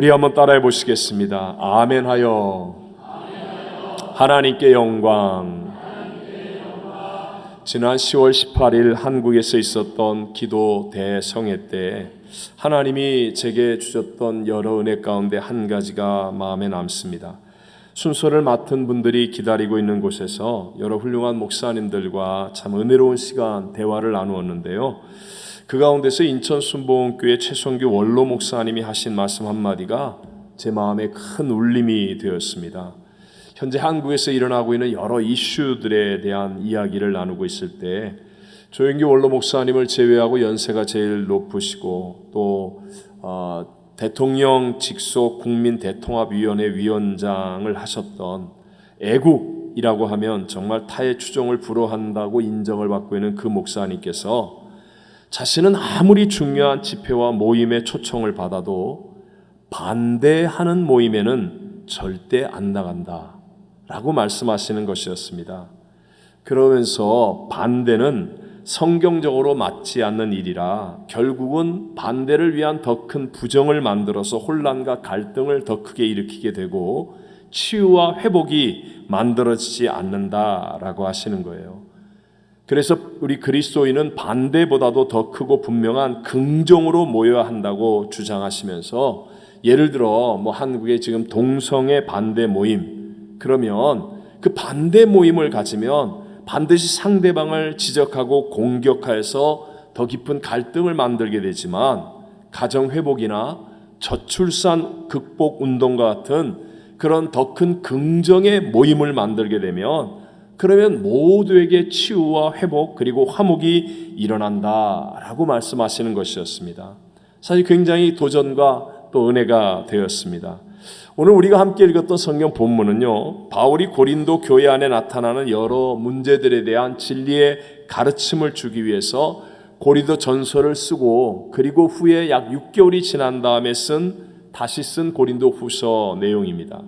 우리 한번 따라해 보시겠습니다. 아멘하여. 하나님께 영광. 지난 10월 18일 한국에서 있었던 기도 대성회 때 하나님이 제게 주셨던 여러 은혜 가운데 한 가지가 마음에 남습니다. 순서를 맡은 분들이 기다리고 있는 곳에서 여러 훌륭한 목사님들과 참 은혜로운 시간 대화를 나누었는데요. 그 가운데서 인천 순복음교회 최성규 원로 목사님이 하신 말씀 한마디가 제 마음에 큰 울림이 되었습니다. 현재 한국에서 일어나고 있는 여러 이슈들에 대한 이야기를 나누고 있을 때 조영기 원로 목사님을 제외하고 연세가 제일 높으시고 또 어, 대통령 직속 국민 대통합위원회 위원장을 하셨던 애국이라고 하면 정말 타의 추종을 불허한다고 인정을 받고 있는 그 목사님께서 자신은 아무리 중요한 집회와 모임에 초청을 받아도 반대하는 모임에는 절대 안 나간다. 라고 말씀하시는 것이었습니다. 그러면서 반대는 성경적으로 맞지 않는 일이라 결국은 반대를 위한 더 큰 부정을 만들어서 혼란과 갈등을 더 크게 일으키게 되고 치유와 회복이 만들어지지 않는다라고 하시는 거예요. 그래서 우리 그리스도인은 반대보다도 더 크고 분명한 긍정으로 모여야 한다고 주장하시면서 예를 들어 뭐 한국의 지금 동성애 반대 모임 그러면 그 반대 모임을 가지면 반드시 상대방을 지적하고 공격하여서 더 깊은 갈등을 만들게 되지만 가정 회복이나 저출산 극복 운동과 같은 그런 더 큰 긍정의 모임을 만들게 되면 그러면 모두에게 치유와 회복 그리고 화목이 일어난다라고 말씀하시는 것이었습니다. 사실 굉장히 도전과 또 은혜가 되었습니다. 오늘 우리가 함께 읽었던 성경 본문은요. 바울이 고린도 교회 안에 나타나는 여러 문제들에 대한 진리의 가르침을 주기 위해서 고린도 전서를 쓰고 그리고 후에 약 6개월이 지난 다음에 쓴 다시 쓴 고린도 후서 내용입니다.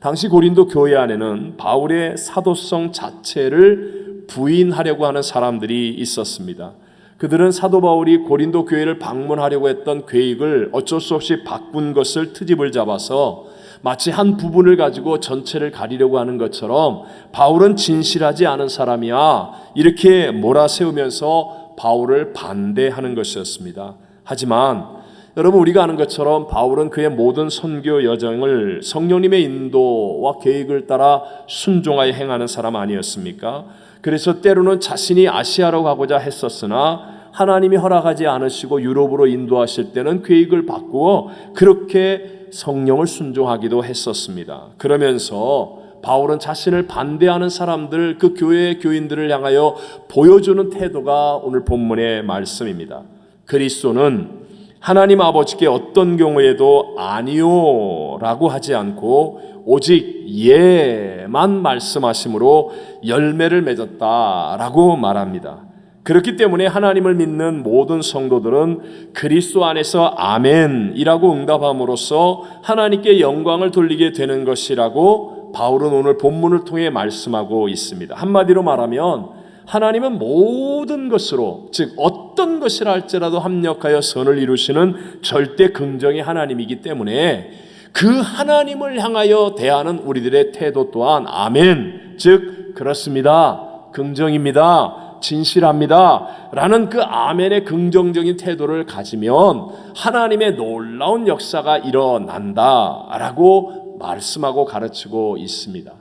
당시 고린도 교회 안에는 바울의 사도성 자체를 부인하려고 하는 사람들이 있었습니다. 그들은 사도 바울이 고린도 교회를 방문하려고 했던 계획을 어쩔 수 없이 바꾼 것을 트집을 잡아서 마치 한 부분을 가지고 전체를 가리려고 하는 것처럼 바울은 진실하지 않은 사람이야 이렇게 몰아세우면서 바울을 반대하는 것이었습니다. 하지만 여러분 우리가 아는 것처럼 바울은 그의 모든 선교 여정을 성령님의 인도와 계획을 따라 순종하여 행하는 사람 아니었습니까? 그래서 때로는 자신이 아시아로 가고자 했었으나 하나님이 허락하지 않으시고 유럽으로 인도하실 때는 계획을 바꾸어 그렇게 성령을 순종하기도 했었습니다. 그러면서 바울은 자신을 반대하는 사람들, 그 교회의 교인들을 향하여 보여주는 태도가 오늘 본문의 말씀입니다. 그리스도는 하나님 아버지께 어떤 경우에도 아니요라고 하지 않고 오직 예만 말씀하심으로 열매를 맺었다라고 말합니다. 그렇기 때문에 하나님을 믿는 모든 성도들은 그리스도 안에서 아멘이라고 응답함으로써 하나님께 영광을 돌리게 되는 것이라고 바울은 오늘 본문을 통해 말씀하고 있습니다. 한마디로 말하면 하나님은 모든 것으로 즉 어떤 것이라 할지라도 합력하여 선을 이루시는 절대 긍정의 하나님이기 때문에 그 하나님을 향하여 대하는 우리들의 태도 또한 아멘 즉 그렇습니다 긍정입니다 진실합니다. 라는 그 아멘의 긍정적인 태도를 가지면 하나님의 놀라운 역사가 일어난다. 라고 말씀하고 가르치고 있습니다.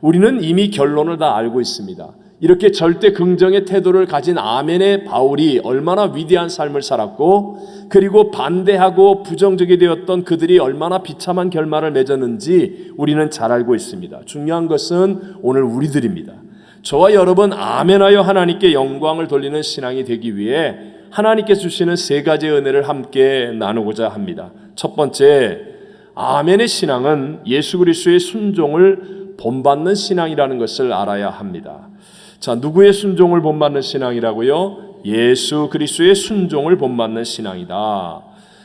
우리는 이미 결론을 다 알고 있습니다. 이렇게 절대 긍정의 태도를 가진 아멘의 바울이 얼마나 위대한 삶을 살았고 그리고 반대하고 부정적이 되었던 그들이 얼마나 비참한 결말을 맺었는지 우리는 잘 알고 있습니다. 중요한 것은 오늘 우리들입니다. 저와 여러분 아멘하여 하나님께 영광을 돌리는 신앙이 되기 위해 하나님께 주시는 세 가지 은혜를 함께 나누고자 합니다. 첫 번째, 아멘의 신앙은 예수 그리스도의 순종을 본받는 신앙이라는 것을 알아야 합니다. 자, 누구의 순종을 본받는 신앙이라고요? 예수 그리스도의 순종을 본받는 신앙이다.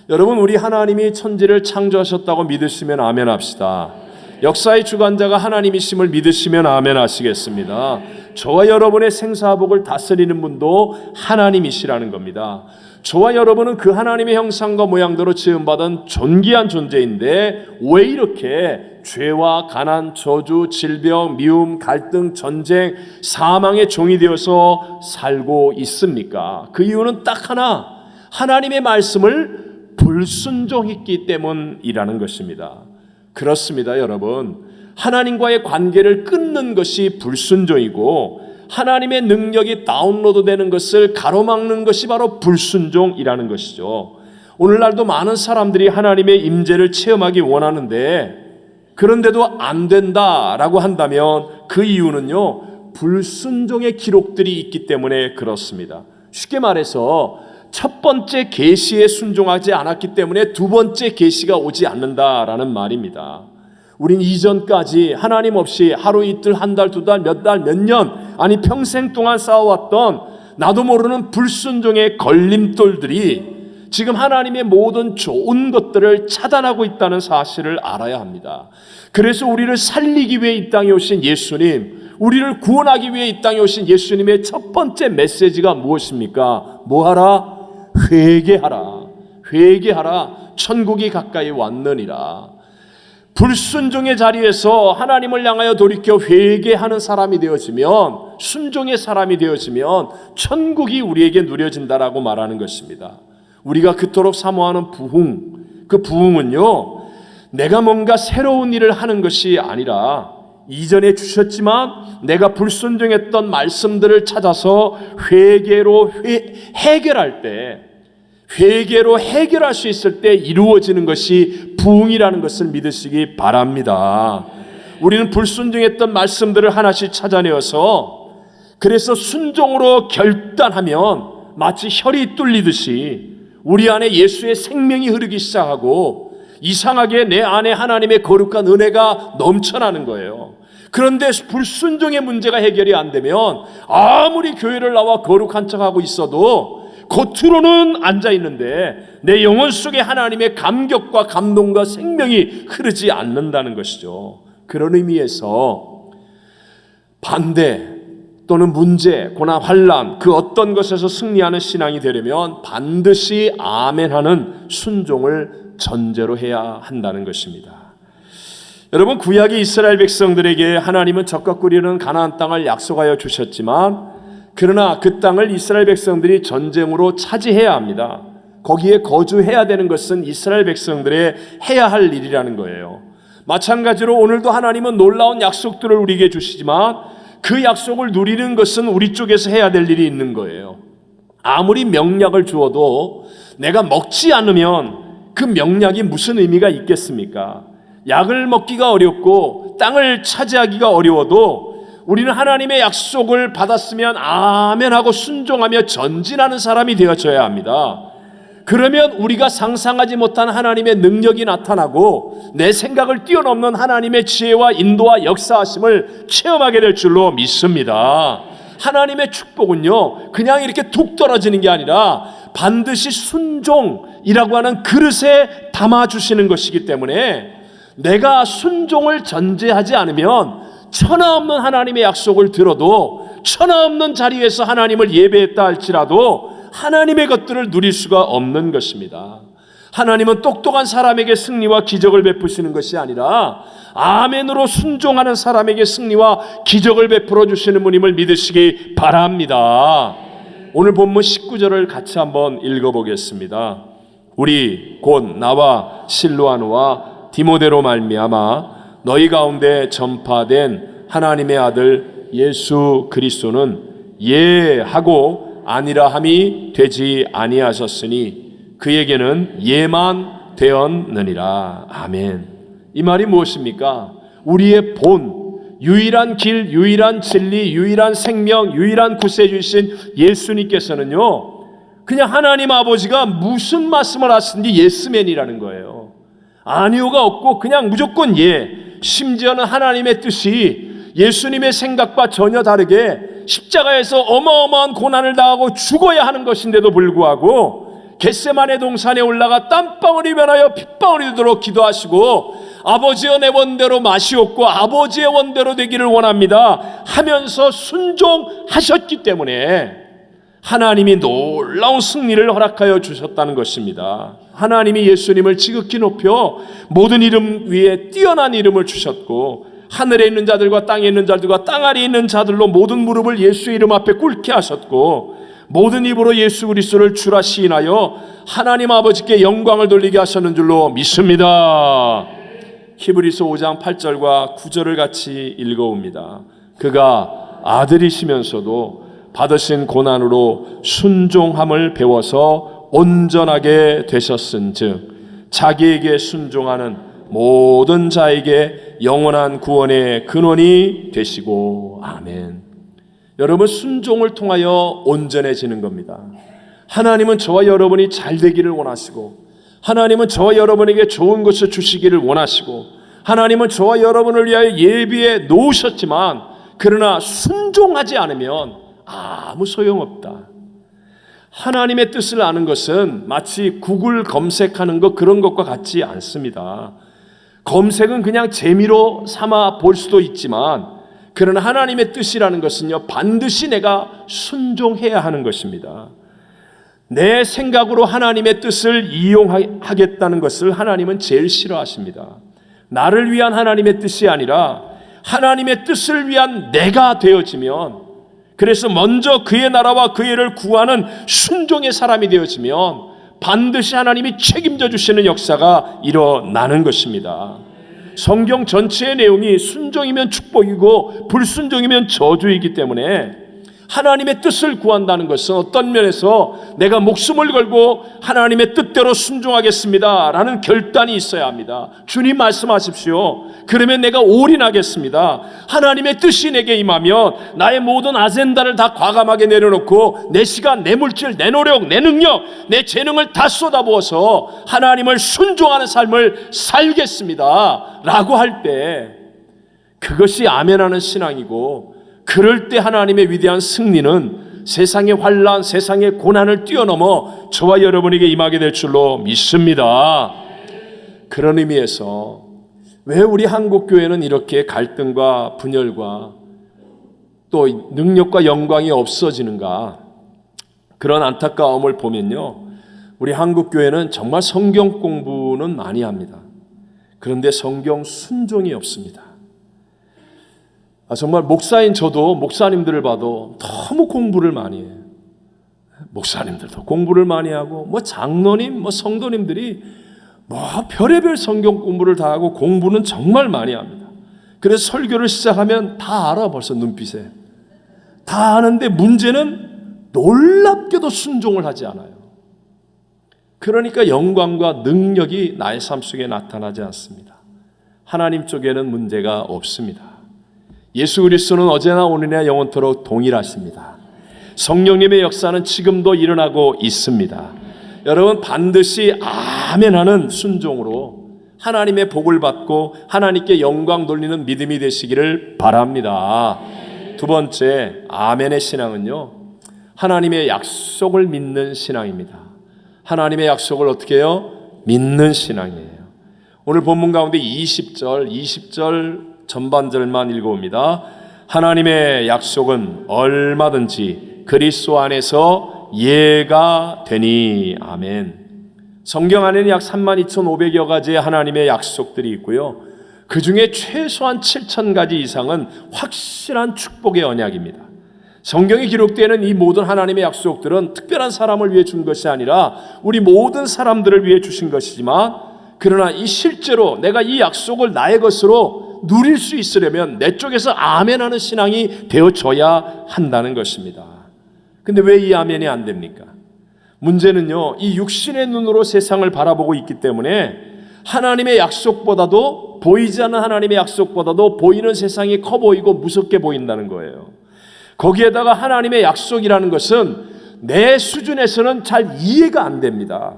여러분, 우리 하나님이 천지를 창조하셨다고 믿으시면 아멘 합시다. 역사의 주관자가 하나님이심을 믿으시면 아멘 하시겠습니다. 저와 여러분의 생사복을 다스리는 분도 하나님이시라는 겁니다. 저와 여러분은 그 하나님의 형상과 모양대로 지음받은 존귀한 존재인데 왜 이렇게 죄와 가난, 저주, 질병, 미움, 갈등, 전쟁, 사망의 종이 되어서 살고 있습니까? 그 이유는 딱 하나. 하나님의 말씀을 불순종했기 때문이라는 것입니다. 그렇습니다, 여러분. 하나님과의 관계를 끊는 것이 불순종이고 하나님의 능력이 다운로드 되는 것을 가로막는 것이 바로 불순종이라는 것이죠. 오늘날도 많은 사람들이 하나님의 임재를 체험하기 원하는데 그런데도 안 된다라고 한다면 그 이유는요. 불순종의 기록들이 있기 때문에 그렇습니다. 쉽게 말해서 첫 번째 계시에 순종하지 않았기 때문에 두 번째 계시가 오지 않는다라는 말입니다. 우린 이전까지 하나님 없이 하루 이틀 한 달 두 달 몇 달 몇 년 아니 평생 동안 쌓아왔던 나도 모르는 불순종의 걸림돌들이 지금 하나님의 모든 좋은 것들을 차단하고 있다는 사실을 알아야 합니다. 그래서 우리를 살리기 위해 이 땅에 오신 예수님, 우리를 구원하기 위해 이 땅에 오신 예수님의 첫 번째 메시지가 무엇입니까? 뭐하라? 회개하라. 회개하라. 천국이 가까이 왔느니라. 불순종의 자리에서 하나님을 향하여 돌이켜 회개하는 사람이 되어지면 순종의 사람이 되어지면 천국이 우리에게 누려진다라고 말하는 것입니다. 우리가 그토록 사모하는 부흥, 그 부흥은요, 내가 뭔가 새로운 일을 하는 것이 아니라 이전에 주셨지만 내가 불순종했던 말씀들을 찾아서 회개로 회, 해결할 때 회개로 해결할 수 있을 때 이루어지는 것이 부흥이라는 것을 믿으시기 바랍니다. 우리는 불순종했던 말씀들을 하나씩 찾아내어서 그래서 순종으로 결단하면 마치 혈이 뚫리듯이 우리 안에 예수의 생명이 흐르기 시작하고 이상하게 내 안에 하나님의 거룩한 은혜가 넘쳐나는 거예요. 그런데 불순종의 문제가 해결이 안 되면 아무리 교회를 나와 거룩한 척하고 있어도 겉으로는 앉아 있는데 내 영혼 속에 하나님의 감격과 감동과 생명이 흐르지 않는다는 것이죠. 그런 의미에서 반대 또는 문제, 고난, 환란 그 어떤 것에서 승리하는 신앙이 되려면 반드시 아멘하는 순종을 전제로 해야 한다는 것입니다. 여러분 구약의 이스라엘 백성들에게 하나님은 적과 꿀이는 가나안 땅을 약속하여 주셨지만 그러나 그 땅을 이스라엘 백성들이 전쟁으로 차지해야 합니다. 거기에 거주해야 되는 것은 이스라엘 백성들의 해야 할 일이라는 거예요. 마찬가지로 오늘도 하나님은 놀라운 약속들을 우리에게 주시지만 그 약속을 누리는 것은 우리 쪽에서 해야 될 일이 있는 거예요. 아무리 명약을 주어도 내가 먹지 않으면 그 명약이 무슨 의미가 있겠습니까? 약을 먹기가 어렵고 땅을 차지하기가 어려워도 우리는 하나님의 약속을 받았으면 아멘 하고 순종하며 전진하는 사람이 되어져야 합니다. 그러면 우리가 상상하지 못한 하나님의 능력이 나타나고 내 생각을 뛰어넘는 하나님의 지혜와 인도와 역사하심을 체험하게 될 줄로 믿습니다. 하나님의 축복은요, 그냥 이렇게 툭 떨어지는 게 아니라 반드시 순종이라고 하는 그릇에 담아주시는 것이기 때문에 내가 순종을 전제하지 않으면 천하 없는 하나님의 약속을 들어도 천하 없는 자리에서 하나님을 예배했다 할지라도 하나님의 것들을 누릴 수가 없는 것입니다. 하나님은 똑똑한 사람에게 승리와 기적을 베푸시는 것이 아니라 아멘으로 순종하는 사람에게 승리와 기적을 베풀어 주시는 분임을 믿으시기 바랍니다. 오늘 본문 19절을 같이 한번 읽어 보겠습니다. 우리 곧 나와 실로아노와 디모데로 말미암아 너희 가운데 전파된 하나님의 아들 예수 그리스도는 예 하고 아니라 함이 되지 아니하셨으니 그에게는 예만 되었느니라. 아멘. 이 말이 무엇입니까? 우리의 본, 유일한 길, 유일한 진리, 유일한 생명, 유일한 구세주신 예수님께서는요, 그냥 하나님 아버지가 무슨 말씀을 하시는지 예스맨이라는 거예요. 아니오가 없고 그냥 무조건 예. 심지어는 하나님의 뜻이 예수님의 생각과 전혀 다르게 십자가에서 어마어마한 고난을 당하고 죽어야 하는 것인데도 불구하고 겟세만의 동산에 올라가 땀방울이 변하여 핏방울이 되도록 기도하시고 아버지여 내 원대로 마시옵고 아버지의 원대로 되기를 원합니다 하면서 순종하셨기 때문에 하나님이 놀라운 승리를 허락하여 주셨다는 것입니다. 하나님이 예수님을 지극히 높여 모든 이름 위에 뛰어난 이름을 주셨고 하늘에 있는 자들과 땅에 있는 자들과 땅 아래에 있는 자들로 모든 무릎을 예수의 이름 앞에 꿇게 하셨고 모든 입으로 예수 그리스도를 주라 시인하여 하나님 아버지께 영광을 돌리게 하셨는 줄로 믿습니다. 히브리서 5장 8절과 9절을 같이 읽어옵니다. 그가 아들이시면서도 받으신 고난으로 순종함을 배워서 온전하게 되셨은즉 자기에게 순종하는 모든 자에게 영원한 구원의 근원이 되시고 아멘. 여러분 순종을 통하여 온전해지는 겁니다. 하나님은 저와 여러분이 잘 되기를 원하시고 하나님은 저와 여러분에게 좋은 것을 주시기를 원하시고 하나님은 저와 여러분을 위하여 예비해 놓으셨지만 그러나 순종하지 않으면 아무 소용없다. 하나님의 뜻을 아는 것은 마치 구글 검색하는 것 그런 것과 같지 않습니다. 검색은 그냥 재미로 삼아 볼 수도 있지만 그러나 하나님의 뜻이라는 것은요 반드시 내가 순종해야 하는 것입니다. 내 생각으로 하나님의 뜻을 이용하겠다는 것을 하나님은 제일 싫어하십니다. 나를 위한 하나님의 뜻이 아니라 하나님의 뜻을 위한 내가 되어지면 그래서 먼저 그의 나라와 그의 를 구하는 순종의 사람이 되어지면 반드시 하나님이 책임져 주시는 역사가 일어나는 것입니다. 성경 전체의 내용이 순종이면 축복이고 불순종이면 저주이기 때문에 하나님의 뜻을 구한다는 것은 어떤 면에서 내가 목숨을 걸고 하나님의 뜻대로 순종하겠습니다. 라는 결단이 있어야 합니다. 주님 말씀하십시오. 그러면 내가 올인하겠습니다. 하나님의 뜻이 내게 임하면 나의 모든 아젠다를 다 과감하게 내려놓고 내 시간, 내 물질, 내 노력, 내 능력, 내 재능을 다 쏟아부어서 하나님을 순종하는 삶을 살겠습니다. 라고 할 때 그것이 아멘하는 신앙이고 그럴 때 하나님의 위대한 승리는 세상의 환란, 세상의 고난을 뛰어넘어 저와 여러분에게 임하게 될 줄로 믿습니다. 그런 의미에서 왜 우리 한국 교회는 이렇게 갈등과 분열과 또 능력과 영광이 없어지는가? 그런 안타까움을 보면요. 우리 한국 교회는 정말 성경 공부는 많이 합니다. 그런데 성경 순종이 없습니다. 아, 정말 목사인 저도 목사님들을 봐도 너무 공부를 많이 해요. 목사님들도 공부를 많이 하고 뭐 장로님, 뭐 성도님들이 뭐 별의별 성경 공부를 다 하고 공부는 정말 많이 합니다. 그래서 설교를 시작하면 다 알아 벌써 눈빛에 다 아는데 문제는 놀랍게도 순종을 하지 않아요. 그러니까 영광과 능력이 나의 삶 속에 나타나지 않습니다. 하나님 쪽에는 문제가 없습니다. 예수 그리스도는 어제나 오늘이나 영원토록 동일하십니다. 성령님의 역사는 지금도 일어나고 있습니다. 여러분 반드시 아멘하는 순종으로 하나님의 복을 받고 하나님께 영광 돌리는 믿음이 되시기를 바랍니다. 두 번째 아멘의 신앙은요. 하나님의 약속을 믿는 신앙입니다. 하나님의 약속을 어떻게 해요? 믿는 신앙이에요. 오늘 본문 가운데 20절, 20절 전반절만 읽어옵니다. 하나님의 약속은 얼마든지 그리스도 안에서 예가 되니 아멘. 성경 안에는 약 3만 2,500여 가지의 하나님의 약속들이 있고요. 그 중에 최소한 7천 가지 이상은 확실한 축복의 언약입니다. 성경에 기록되는 이 모든 하나님의 약속들은 특별한 사람을 위해 준 것이 아니라 우리 모든 사람들을 위해 주신 것이지만 그러나 이 실제로 내가 이 약속을 나의 것으로 누릴 수 있으려면 내 쪽에서 아멘하는 신앙이 되어져야 한다는 것입니다. 근데 왜 이 아멘이 안 됩니까? 문제는요, 이 육신의 눈으로 세상을 바라보고 있기 때문에 하나님의 약속보다도 보이지 않는 하나님의 약속보다도 보이는 세상이 커 보이고 무섭게 보인다는 거예요. 거기에다가 하나님의 약속이라는 것은 내 수준에서는 잘 이해가 안 됩니다.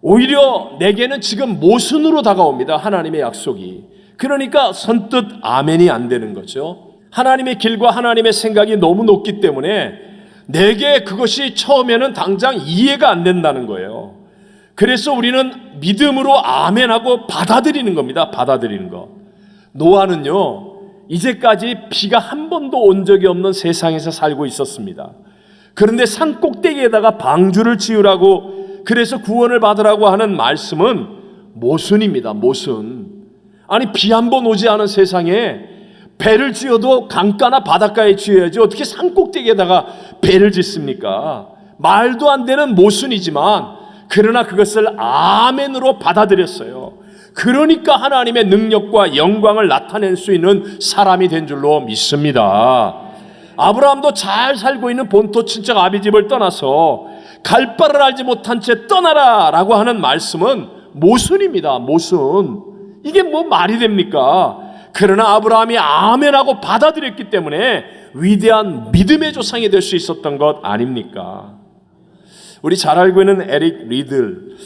오히려 내게는 지금 모순으로 다가옵니다. 하나님의 약속이. 그러니까 선뜻 아멘이 안 되는 거죠. 하나님의 길과 하나님의 생각이 너무 높기 때문에 내게 그것이 처음에는 당장 이해가 안 된다는 거예요. 그래서 우리는 믿음으로 아멘하고 받아들이는 겁니다. 받아들이는 거. 노아는요, 이제까지 비가 한 번도 온 적이 없는 세상에서 살고 있었습니다. 그런데 산 꼭대기에다가 방주를 지으라고 그래서 구원을 받으라고 하는 말씀은 모순입니다. 모순. 아니 비 한 번 오지 않은 세상에 배를 지어도 강가나 바닷가에 지어야지 어떻게 산 꼭대기에다가 배를 짓습니까? 말도 안 되는 모순이지만 그러나 그것을 아멘으로 받아들였어요. 그러니까 하나님의 능력과 영광을 나타낼 수 있는 사람이 된 줄로 믿습니다. 아브라함도 잘 살고 있는 본토 친척 아비집을 떠나서 갈 바를 알지 못한 채 떠나라 라고 하는 말씀은 모순입니다. 모순. 이게 뭐 말이 됩니까? 그러나 아브라함이 아멘하고 받아들였기 때문에 위대한 믿음의 조상이 될 수 있었던 것 아닙니까? 우리 잘 알고 있는 에릭 리들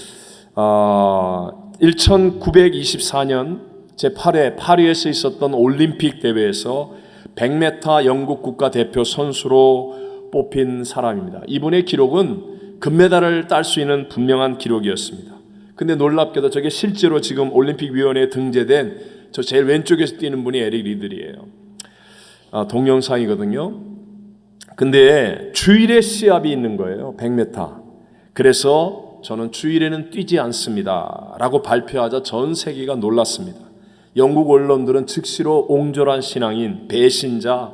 어, 1924년 제8회 파리에서 있었던 올림픽 대회에서 100m 영국 국가 대표 선수로 뽑힌 사람입니다. 이분의 기록은 금메달을 딸 수 있는 분명한 기록이었습니다. 근데 놀랍게도 저게 실제로 지금 올림픽 위원회에 등재된 저 제일 왼쪽에서 뛰는 분이 에릭 리들이에요. 아, 동영상이거든요. 근데 주일에 시합이 있는 거예요. 100m. 그래서 저는 주일에는 뛰지 않습니다. 라고 발표하자 전 세계가 놀랐습니다. 영국 언론들은 즉시로 옹졸한 신앙인 배신자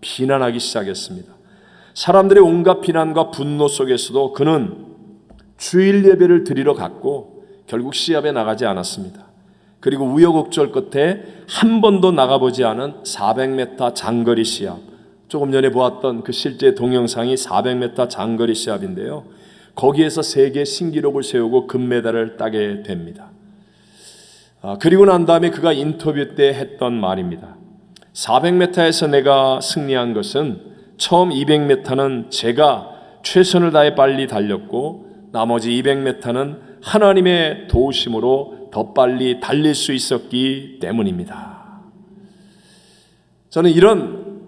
비난하기 시작했습니다. 사람들의 온갖 비난과 분노 속에서도 그는 주일 예배를 드리러 갔고 결국 시합에 나가지 않았습니다. 그리고 우여곡절 끝에 한 번도 나가보지 않은 400m 장거리 시합. 조금 전에 보았던 그 실제 동영상이 400m 장거리 시합인데요. 거기에서 세계 신기록을 세우고 금메달을 따게 됩니다. 아, 그리고 난 다음에 그가 인터뷰 때 했던 말입니다. 400m에서 내가 승리한 것은 처음 200m는 제가 최선을 다해 빨리 달렸고 나머지 200m는 하나님의 도우심으로 더 빨리 달릴 수 있었기 때문입니다. 저는 이런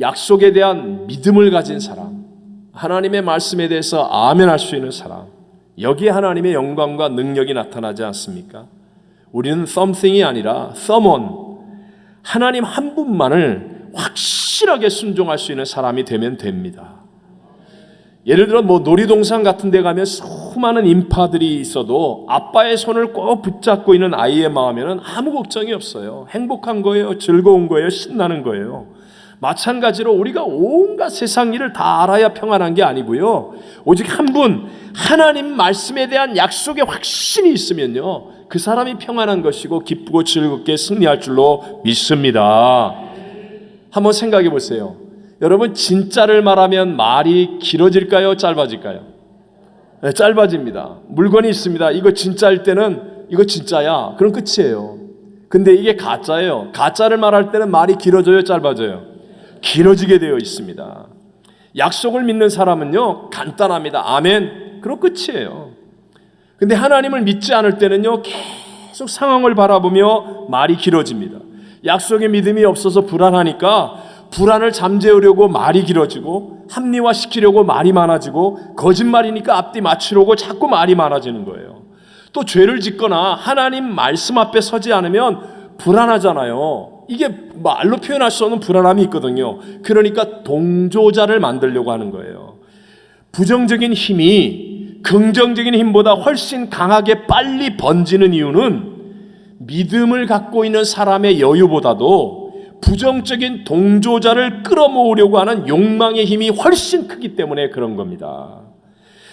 약속에 대한 믿음을 가진 사람, 하나님의 말씀에 대해서 아멘할 수 있는 사람, 여기에 하나님의 영광과 능력이 나타나지 않습니까? 우리는 something이 아니라 someone, 하나님 한 분만을 확실하게 순종할 수 있는 사람이 되면 됩니다. 예를 들어 뭐 놀이동산 같은 데 가면 수많은 인파들이 있어도 아빠의 손을 꼭 붙잡고 있는 아이의 마음에는 아무 걱정이 없어요. 행복한 거예요. 즐거운 거예요. 신나는 거예요. 마찬가지로 우리가 온갖 세상 일을 다 알아야 평안한 게 아니고요. 오직 한 분, 하나님 말씀에 대한 약속의 확신이 있으면요. 그 사람이 평안한 것이고 기쁘고 즐겁게 승리할 줄로 믿습니다. 한번 생각해 보세요. 여러분, 진짜를 말하면 말이 길어질까요? 짧아질까요? 네, 짧아집니다. 물건이 있습니다. 이거 진짜일 때는 이거 진짜야. 그럼 끝이에요. 근데 이게 가짜예요. 가짜를 말할 때는 말이 길어져요? 짧아져요? 길어지게 되어 있습니다. 약속을 믿는 사람은요, 간단합니다. 아멘. 그럼 끝이에요. 근데 하나님을 믿지 않을 때는요, 계속 상황을 바라보며 말이 길어집니다. 약속의 믿음이 없어서 불안하니까 불안을 잠재우려고 말이 길어지고 합리화시키려고 말이 많아지고 거짓말이니까 앞뒤 맞추려고 자꾸 말이 많아지는 거예요. 또 죄를 짓거나 하나님 말씀 앞에 서지 않으면 불안하잖아요. 이게 말로 표현할 수 없는 불안함이 있거든요. 그러니까 동조자를 만들려고 하는 거예요. 부정적인 힘이 긍정적인 힘보다 훨씬 강하게 빨리 번지는 이유는 믿음을 갖고 있는 사람의 여유보다도 부정적인 동조자를 끌어모으려고 하는 욕망의 힘이 훨씬 크기 때문에 그런 겁니다.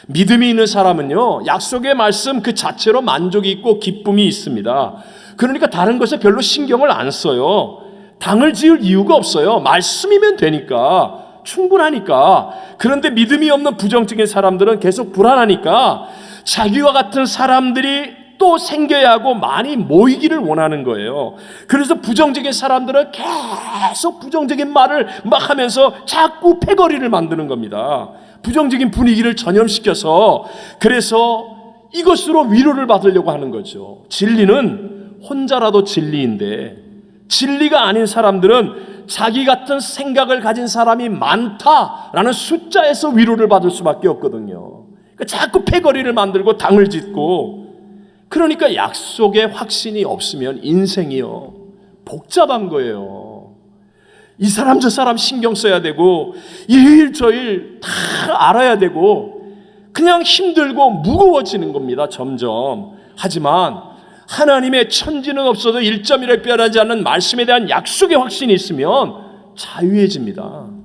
믿음이 있는 사람은요, 약속의 말씀 그 자체로 만족이 있고 기쁨이 있습니다. 그러니까 다른 것에 별로 신경을 안 써요. 당을 지을 이유가 없어요. 말씀이면 되니까. 충분하니까. 그런데 믿음이 없는 부정적인 사람들은 계속 불안하니까 자기와 같은 사람들이 또 생겨야 하고 많이 모이기를 원하는 거예요. 그래서 부정적인 사람들은 계속 부정적인 말을 막 하면서 자꾸 패거리를 만드는 겁니다. 부정적인 분위기를 전염시켜서 그래서 이것으로 위로를 받으려고 하는 거죠. 진리는 혼자라도 진리인데 진리가 아닌 사람들은 자기 같은 생각을 가진 사람이 많다라는 숫자에서 위로를 받을 수밖에 없거든요. 그 자꾸 패거리를 만들고 당을 짓고 그러니까 약속의 확신이 없으면 인생이요 복잡한 거예요. 이 사람 저 사람 신경 써야 되고 일저일 다 알아야 되고 그냥 힘들고 무거워지는 겁니다. 점점. 하지만 하나님의 천지는 없어도 1.1에 변하지 않는 말씀에 대한 약속의 확신이 있으면 자유해집니다.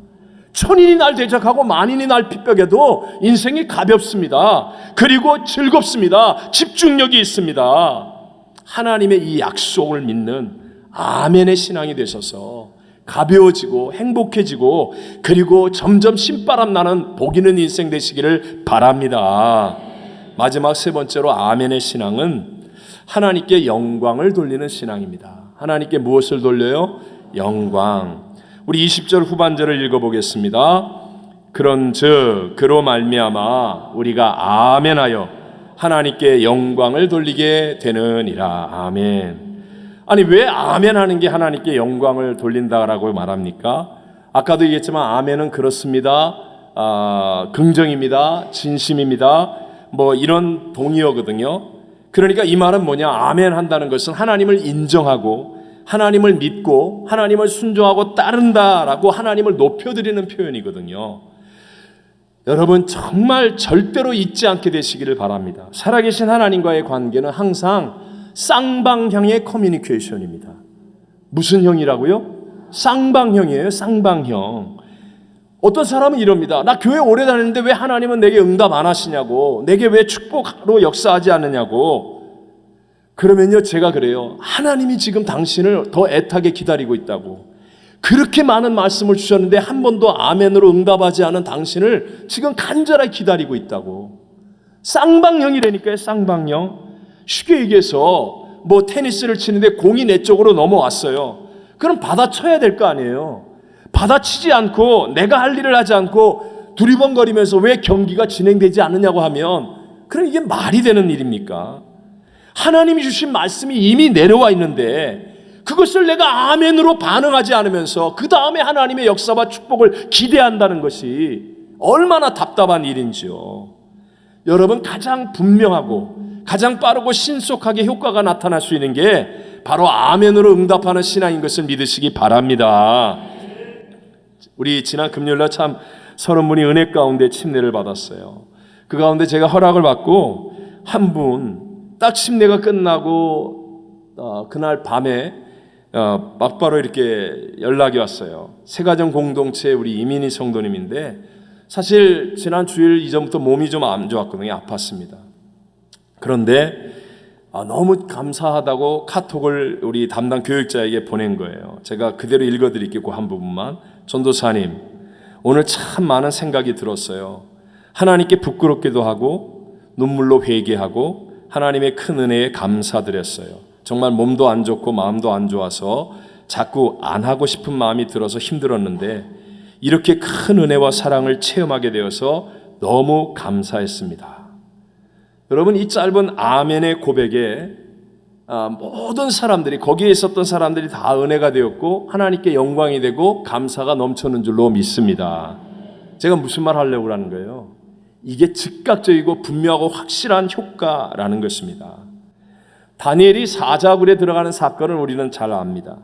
천인이 날 대적하고 만인이 날 핍벽해도 인생이 가볍습니다. 그리고 즐겁습니다. 집중력이 있습니다. 하나님의 이 약속을 믿는 아멘의 신앙이 되셔서 가벼워지고 행복해지고 그리고 점점 신바람 나는 복 있는 인생 되시기를 바랍니다. 마지막 세 번째로 아멘의 신앙은 하나님께 영광을 돌리는 신앙입니다. 하나님께 무엇을 돌려요? 영광. 우리 20절 후반절을 읽어보겠습니다. 그런즉 그로 말미암아 우리가 아멘하여 하나님께 영광을 돌리게 되느니라. 아멘. 아니 왜 아멘하는 게 하나님께 영광을 돌린다라고 말합니까? 아까도 얘기했지만 아멘은 그렇습니다. 아, 긍정입니다. 진심입니다. 뭐 이런 동의어거든요. 그러니까 이 말은 뭐냐? 아멘 한다는 것은 하나님을 인정하고 하나님을 믿고 하나님을 순종하고 따른다라고 하나님을 높여드리는 표현이거든요. 여러분 정말 절대로 잊지 않게 되시기를 바랍니다. 살아계신 하나님과의 관계는 항상 쌍방형의 커뮤니케이션입니다. 무슨 형이라고요? 쌍방형이에요. 쌍방형. 어떤 사람은 이럽니다. 나 교회 오래 다녔는데 왜 하나님은 내게 응답 안 하시냐고. 내게 왜 축복으로 역사하지 않느냐고. 그러면요, 제가 그래요. 하나님이 지금 당신을 더 애타게 기다리고 있다고. 그렇게 많은 말씀을 주셨는데 한 번도 아멘으로 응답하지 않은 당신을 지금 간절하게 기다리고 있다고. 쌍방형이라니까요, 쌍방형. 쉽게 얘기해서 뭐 테니스를 치는데 공이 내 쪽으로 넘어왔어요. 그럼 받아쳐야 될 거 아니에요. 받아치지 않고 내가 할 일을 하지 않고 두리번거리면서 왜 경기가 진행되지 않느냐고 하면 그럼 이게 말이 되는 일입니까? 하나님이 주신 말씀이 이미 내려와 있는데 그것을 내가 아멘으로 반응하지 않으면서 그 다음에 하나님의 역사와 축복을 기대한다는 것이 얼마나 답답한 일인지요. 여러분 가장 분명하고 가장 빠르고 신속하게 효과가 나타날 수 있는 게 바로 아멘으로 응답하는 신앙인 것을 믿으시기 바랍니다. 우리 지난 금요일 날 참 서른 분이 은혜 가운데 침례를 받았어요. 그 가운데 제가 허락을 받고 한 분 딱 침례가 끝나고 어, 그날 밤에 어, 막바로 이렇게 연락이 왔어요. 세가정 공동체 우리 이민희 성도님인데 사실 지난 주일 이전부터 몸이 좀 안 좋았거든요. 아팠습니다. 그런데 아, 너무 감사하다고 카톡을 우리 담당 교육자에게 보낸 거예요. 제가 그대로 읽어드릴게요. 그한 부분만. 전도사님, 오늘 참 많은 생각이 들었어요. 하나님께 부끄럽기도 하고 눈물로 회개하고 하나님의 큰 은혜에 감사드렸어요. 정말 몸도 안 좋고 마음도 안 좋아서 자꾸 안 하고 싶은 마음이 들어서 힘들었는데 이렇게 큰 은혜와 사랑을 체험하게 되어서 너무 감사했습니다. 여러분 이 짧은 아멘의 고백에 아, 모든 사람들이 거기에 있었던 사람들이 다 은혜가 되었고 하나님께 영광이 되고 감사가 넘쳐는 줄로 믿습니다. 제가 무슨 말 하려고 하는 거예요? 이게 즉각적이고 분명하고 확실한 효과라는 것입니다. 다니엘이 사자굴에 들어가는 사건을 우리는 잘 압니다.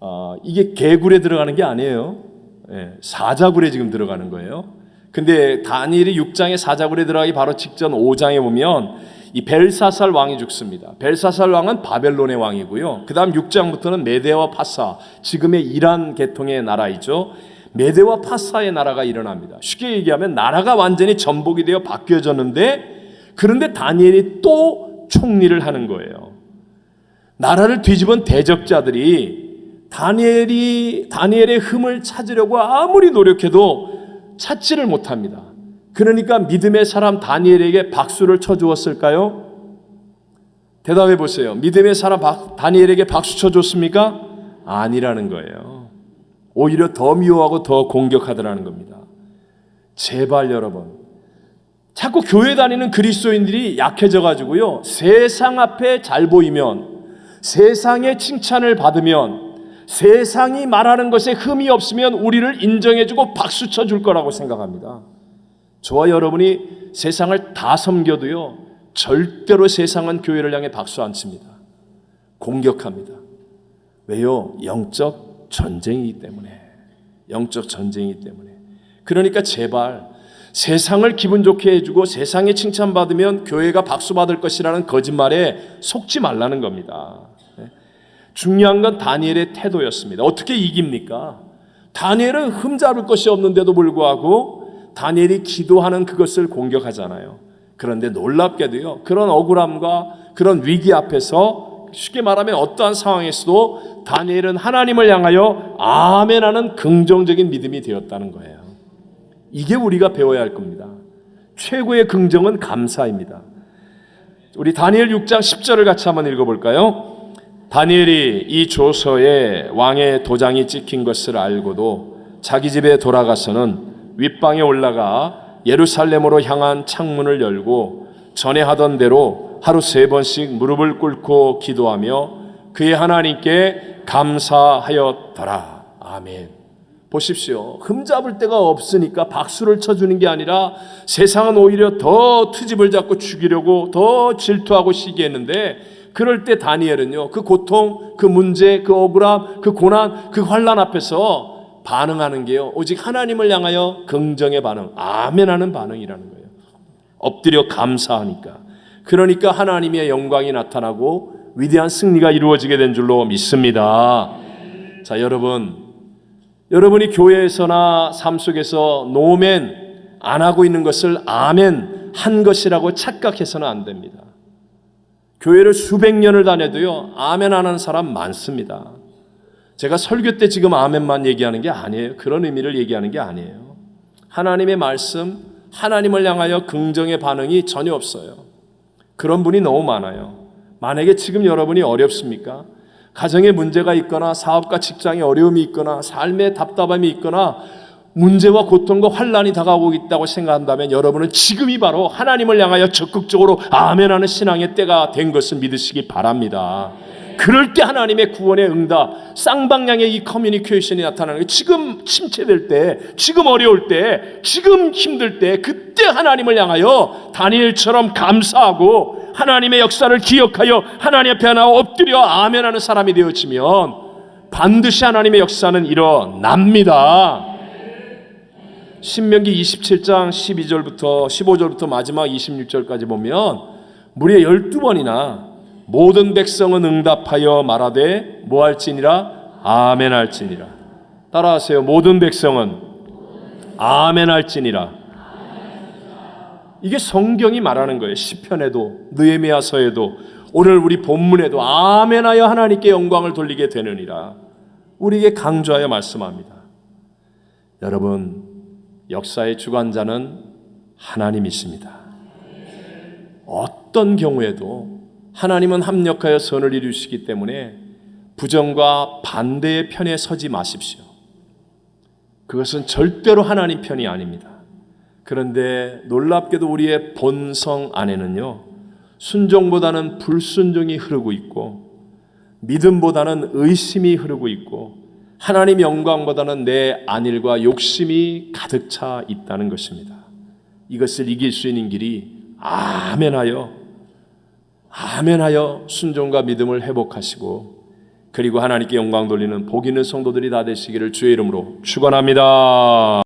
어, 이게 개굴에 들어가는 게 아니에요. 예, 사자굴에 지금 들어가는 거예요. 근데 다니엘이 6장에 사자굴에 들어가기 바로 직전 5장에 보면 이 벨사살 왕이 죽습니다. 벨사살 왕은 바벨론의 왕이고요. 그 다음 6장부터는 메데와 파사, 지금의 이란 계통의 나라이죠. 메데와 파사의 나라가 일어납니다. 쉽게 얘기하면 나라가 완전히 전복이 되어 바뀌어졌는데 그런데 다니엘이 또 총리를 하는 거예요. 나라를 뒤집은 대적자들이 다니엘이 다니엘의 흠을 찾으려고 아무리 노력해도 찾지를 못합니다. 그러니까 믿음의 사람 다니엘에게 박수를 쳐 주었을까요? 대답해 보세요. 믿음의 사람 다니엘에게 박수 쳐 줬습니까? 아니라는 거예요. 오히려 더 미워하고 더 공격하더라는 겁니다. 제발 여러분. 자꾸 교회 다니는 그리스도인들이 약해져 가지고요. 세상 앞에 잘 보이면 세상의 칭찬을 받으면 세상이 말하는 것에 흠이 없으면 우리를 인정해 주고 박수 쳐 줄 거라고 생각합니다. 저와 여러분이 세상을 다 섬겨도요, 절대로 세상은 교회를 향해 박수 안 칩니다. 공격합니다. 왜요? 영적 전쟁이기 때문에. 영적 전쟁이기 때문에. 그러니까 제발 세상을 기분 좋게 해주고 세상에 칭찬받으면 교회가 박수 받을 것이라는 거짓말에 속지 말라는 겁니다. 네. 중요한 건 다니엘의 태도였습니다. 어떻게 이깁니까? 다니엘은 흠잡을 것이 없는데도 불구하고 다니엘이 기도하는 그것을 공격하잖아요. 그런데 놀랍게도요, 그런 억울함과 그런 위기 앞에서 쉽게 말하면 어떠한 상황에서도 다니엘은 하나님을 향하여 아멘 하는 긍정적인 믿음이 되었다는 거예요. 이게 우리가 배워야 할 겁니다. 최고의 긍정은 감사입니다. 우리 다니엘 6장 10절을 같이 한번 읽어볼까요? 다니엘이 이 조서에 왕의 도장이 찍힌 것을 알고도 자기 집에 돌아가서는 윗방에 올라가 예루살렘으로 향한 창문을 열고 전에 하던 대로 하루 세 번씩 무릎을 꿇고 기도하며 그의 하나님께 감사하였더라. 아멘. 보십시오. 흠잡을 데가 없으니까 박수를 쳐주는 게 아니라 세상은 오히려 더 트집을 잡고 죽이려고 더 질투하고 시기했는데 그럴 때 다니엘은요, 그 고통, 그 문제, 그 억울함, 그 고난, 그 환란 앞에서 반응하는 게요, 오직 하나님을 향하여 긍정의 반응, 아멘하는 반응이라는 거예요. 엎드려 감사하니까. 그러니까 하나님의 영광이 나타나고 위대한 승리가 이루어지게 된 줄로 믿습니다. 자, 여러분. 여러분이 교회에서나 삶 속에서 노멘 안 하고 있는 것을 아멘 한 것이라고 착각해서는 안 됩니다. 교회를 수백 년을 다녀도요, 아멘 안 하는 사람 많습니다. 제가 설교 때 지금 아멘만 얘기하는 게 아니에요. 그런 의미를 얘기하는 게 아니에요. 하나님의 말씀, 하나님을 향하여 긍정의 반응이 전혀 없어요. 그런 분이 너무 많아요. 만약에 지금 여러분이 어렵습니까? 가정에 문제가 있거나 사업과 직장에 어려움이 있거나 삶에 답답함이 있거나 문제와 고통과 환란이 다가오고 있다고 생각한다면 여러분은 지금이 바로 하나님을 향하여 적극적으로 아멘하는 신앙의 때가 된 것을 믿으시기 바랍니다. 그럴 때 하나님의 구원의 응답, 쌍방향의 이 커뮤니케이션이 나타나는 거예요. 지금 침체될 때, 지금 어려울 때, 지금 힘들 때, 그때 하나님을 향하여 다니엘처럼 감사하고 하나님의 역사를 기억하여 하나님 앞에 하나 엎드려 아멘하는 사람이 되어지면 반드시 하나님의 역사는 일어납니다. 신명기 27장 12절부터 15절부터 마지막 26절까지 보면 무려 12번이나 모든 백성은 응답하여 말하되 뭐 할지니라? 아멘 할지니라. 따라하세요. 모든 백성은 아멘 할지니라. 이게 성경이 말하는 거예요. 시편에도 느헤미야서에도 오늘 우리 본문에도 아멘하여 하나님께 영광을 돌리게 되느니라. 우리에게 강조하여 말씀합니다. 여러분 역사의 주관자는 하나님이십니다. 어떤 경우에도 하나님은 합력하여 선을 이루시기 때문에 부정과 반대의 편에 서지 마십시오. 그것은 절대로 하나님 편이 아닙니다. 그런데 놀랍게도 우리의 본성 안에는요, 순종보다는 불순종이 흐르고 있고, 믿음보다는 의심이 흐르고 있고, 하나님 영광보다는 내 안일과 욕심이 가득 차 있다는 것입니다. 이것을 이길 수 있는 길이 아멘하여 아멘하여 순종과 믿음을 회복하시고 그리고 하나님께 영광 돌리는 복 있는 성도들이 다 되시기를 주의 이름으로 축원합니다.